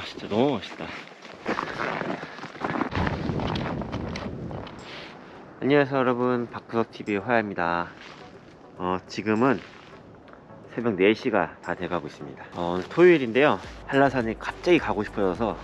아 진짜 너무 멋있다. 안녕하세요 여러분 박구석 TV 화야입니다. 어 지금은 새벽 4시가 다 돼가고 있습니다. 어, 오늘 토요일인데요. 한라산에 갑자기 가고 싶어져서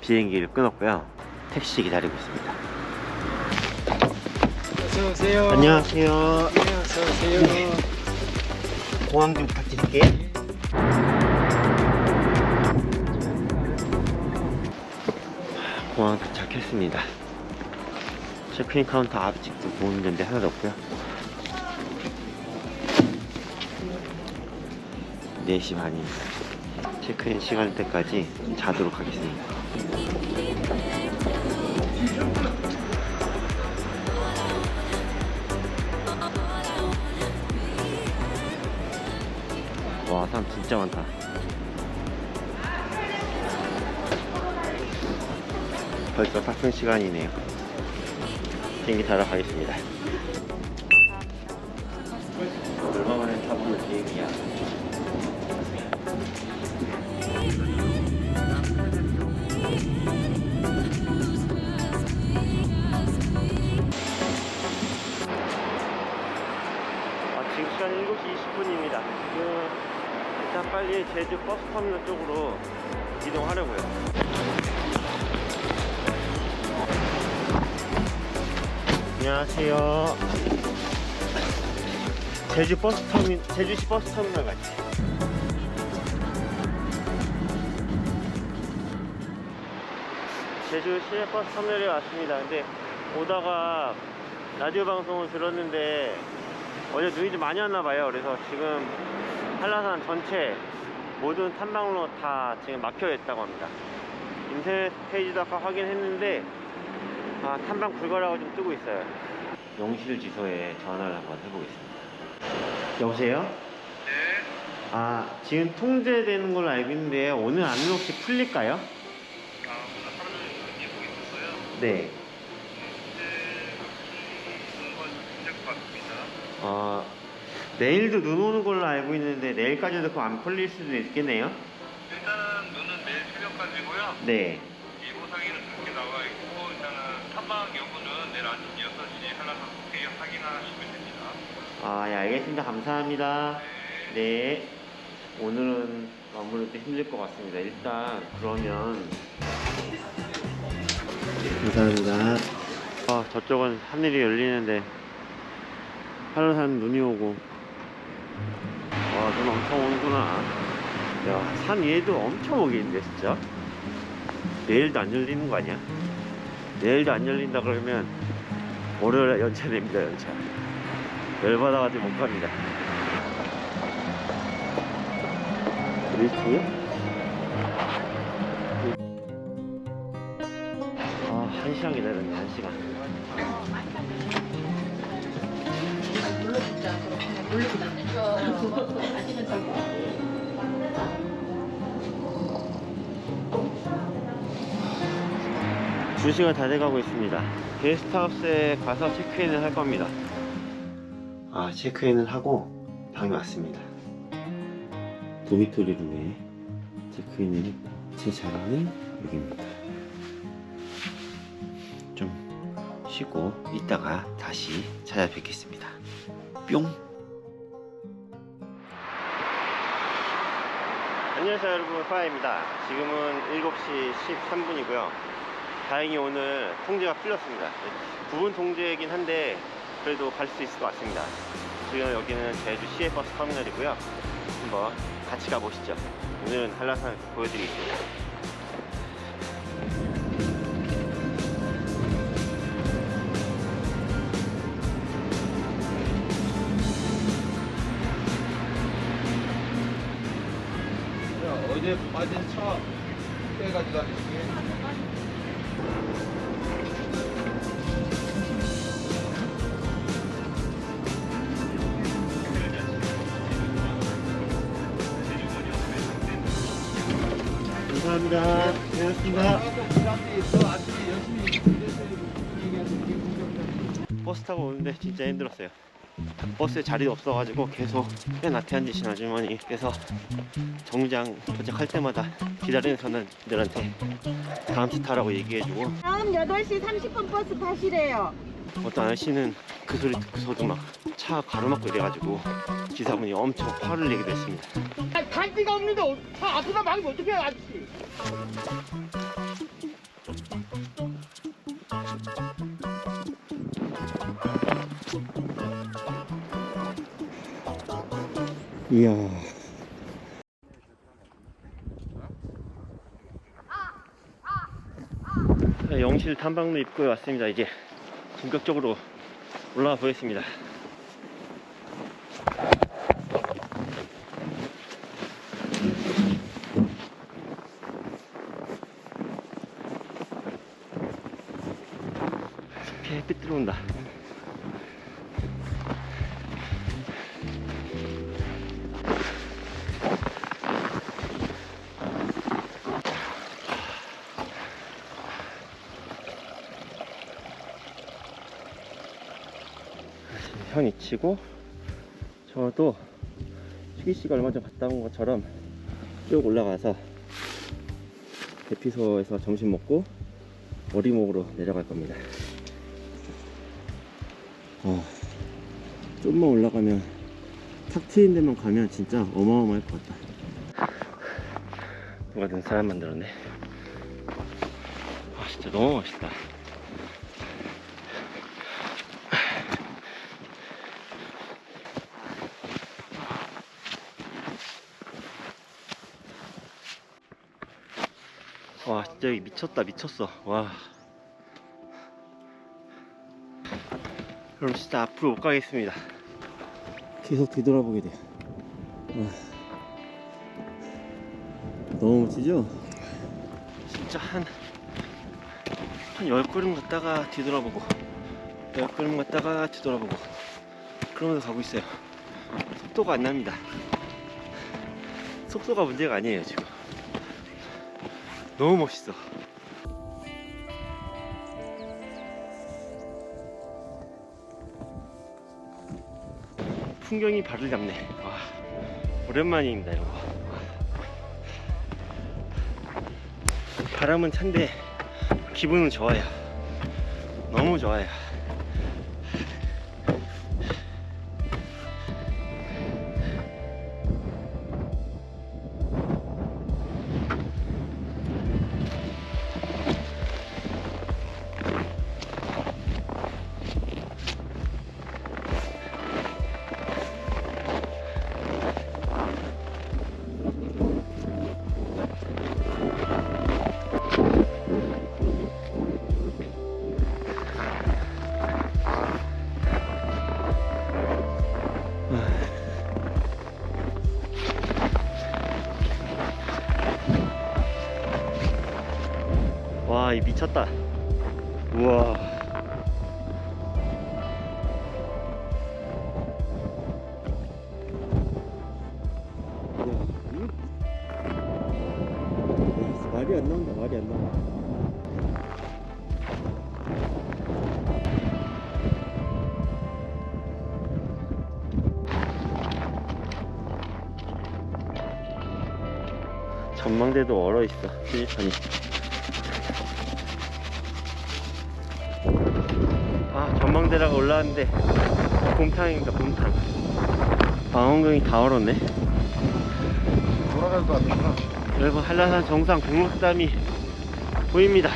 비행기를 끊었고요. 택시 기다리고 있습니다. 어서오세요. 안녕하세요. 네, 어서오세요. 공항 좀 부탁드릴게요. 공항 도착했습니다. 체크인 카운터 아직도 보는 데인데 하나도 없고요. 4시 반입니다. 체크인 시간 때까지 자도록 하겠습니다. 와, 사람 진짜 많다. 벌써 탑승 시간이네요. 비행기 타러 가겠습니다. 얼마 만에 타보는 비행기야. 아, 지금 시간 7시 20분입니다. 지금 일단 빨리 제주 버스터미널 쪽으로 이동하려고요. 안녕하세요. 제주 버스 터미 제주시 버스 터미널 같이. 제주시 버스 터미널에 왔습니다. 근데 오다가 라디오 방송을 들었는데 어제 눈이 좀 많이 왔나 봐요. 그래서 지금 한라산 전체 모든 탐방로 다 지금 막혀 있다고 합니다. 인터넷 페이지도 아까 확인했는데 아, 탐방 불가라고 좀 뜨고 있어요. 용실 주소에 전화를 한번 해보겠습니다. 여보세요? 네, 아 지금 통제되는 걸로 알고 있는데 오늘 안은 혹시 풀릴까요? 아, 오늘 하루 종일 계속 있었어요. 네. 같습니다. 어 내일도 눈 오는 걸로 알고 있는데 내일까지도 그거 안 풀릴 수도 있겠네요. 일단은 눈은 내일 새벽까지고요. 네. 예보상에는 그렇게 나와 있고 일단은 탐방 여부는 내일 아침 6시 한라산 국회에 확인하시면 됩니다. 아, 예, 알겠습니다. 감사합니다. 네. 오늘은 아무래도 힘들 것 같습니다. 일단, 그러면. 감사합니다. 아, 저쪽은 하늘이 열리는데, 한라산 눈이 오고. 와, 눈 엄청 오는구나. 야, 산 위에도 엄청 오겠는데, 진짜. 내일도 안 열리는 거 아니야? 내일도 안 열린다 그러면, 월요일에 연차 냅니다, 연차. 열받아가지고 못 갑니다. 리스트요? 아, 한 시간 기다렸네, 한 시간. 두 시간 다 돼가고 있습니다. 게스트하우스에 가서 체크인을 할 겁니다. 아, 체크인을 하고 방에 왔습니다. 도미토리 룸에 체크인을 했고 제 자리는 여기입니다. 좀 쉬고 이따가 다시 찾아뵙겠습니다. 뿅! 안녕하세요 여러분 파야입니다. 지금은 7시 13분이고요. 다행히 오늘 통제가 풀렸습니다. 부분 통제이긴 한데 그래도 갈 수 있을 것 같습니다. 지금 여기는 제주 시외 버스 터미널이고요. 한번 같이 가보시죠. 오늘은 한라산 보여드리겠습니다. 어제 빠진 차 빼가지고 다니시게. 감사합니다. 고맙습니다. 버스 타고 오는데 진짜 힘들었어요. 버스에 자리도 없어가지고 계속 맨 앞에 앉으신 아주머니께서 정류장 도착할 때마다 기다리는 사람들한테 다음 차 타라고 얘기해주고 다음 8시 30분 버스 타시래요. 어떤 아저씨는 그 소리 듣고서도 막 차 가로막고 이래가지고 기사분이 엄청 화를 내기도 했습니다. 갈 데가 없는데 차 앞에다 막으면 어떡해 아저씨 이야. 자, 영실 탐방로 입구에 왔습니다. 이제 본격적으로 올라가 보겠습니다. 이렇게 햇빛 들어온다. 현 이 치고 저도 휴기 씨가 얼마 전 갔다 온 것처럼 쭉 올라가서 대피소에서 점심 먹고 머리목으로 내려갈 겁니다. 아, 좀만 올라가면 탁 트인 데만 가면 진짜 어마어마할 것 같다. 누가 든 사람 만들었네. 아, 진짜 너무 멋있다. 와 진짜 여기 미쳤다 미쳤어 와 그럼 진짜 앞으로 못 가겠습니다 계속 뒤돌아보게 돼요 와. 너무 멋지죠? 진짜 한, 한 10걸음 갔다가 뒤돌아보고 10걸음 갔다가 뒤돌아보고 그러면서 가고 있어요 속도가 안 납니다 속도가 문제가 아니에요 지금 너무 멋있어. 풍경이 발을 잡네. 와, 오랜만입니다, 이거. 바람은 찬데 기분은 좋아요. 너무 좋아요. 미쳤다. 우와. 말이 안 나온다, 말이 안 나온다. 전망대도 얼어 있어, 표지판이. 아 전망대라가 올라왔는데 곰탕입니다 곰탕. 방원경이 다 얼었네. 돌아갈 것 같구나. 여러분 한라산 정상 백록담이 보입니다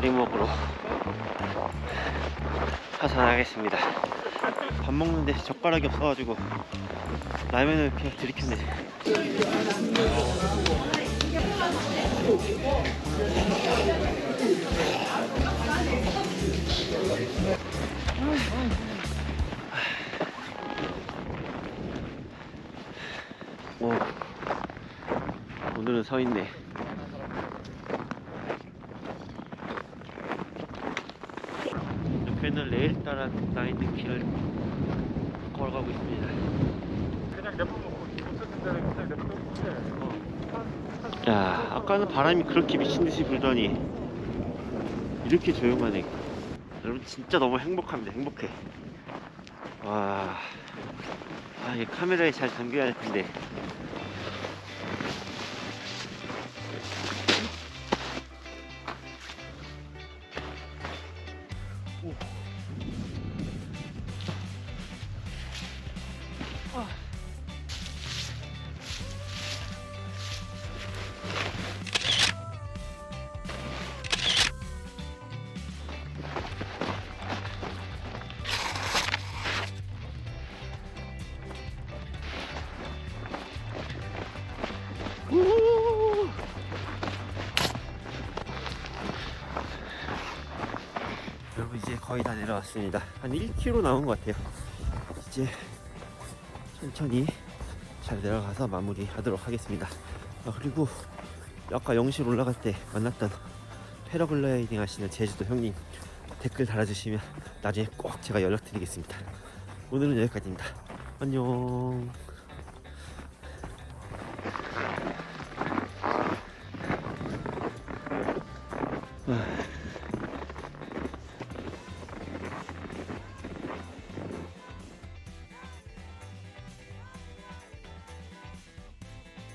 어리목으로 하산하겠습니다. 밥 먹는데 젓가락이 없어가지고 라면을 그냥 들이켰네. 오, 오늘은 서있네. 일 따라 나 있는 길을 걸어가고 있습니다. 그냥 냅두고 못했는 데는 그냥 냅두고 야, 아까는 바람이 그렇게 미친 듯이 불더니 이렇게 조용하네. 여러분 진짜 너무 행복합니다. 행복해. 와, 아, 이게 카메라에 잘 담겨야 할 텐데. 이제 거의 다 내려왔습니다. 한 1km 남은 것 같아요. 이제 천천히 잘 내려가서 마무리 하도록 하겠습니다. 아, 그리고 아까 영실 올라갈 때 만났던 패러글라이딩 하시는 제주도 형님 댓글 달아주시면 나중에 꼭 제가 연락드리겠습니다. 오늘은 여기까지입니다. 안녕.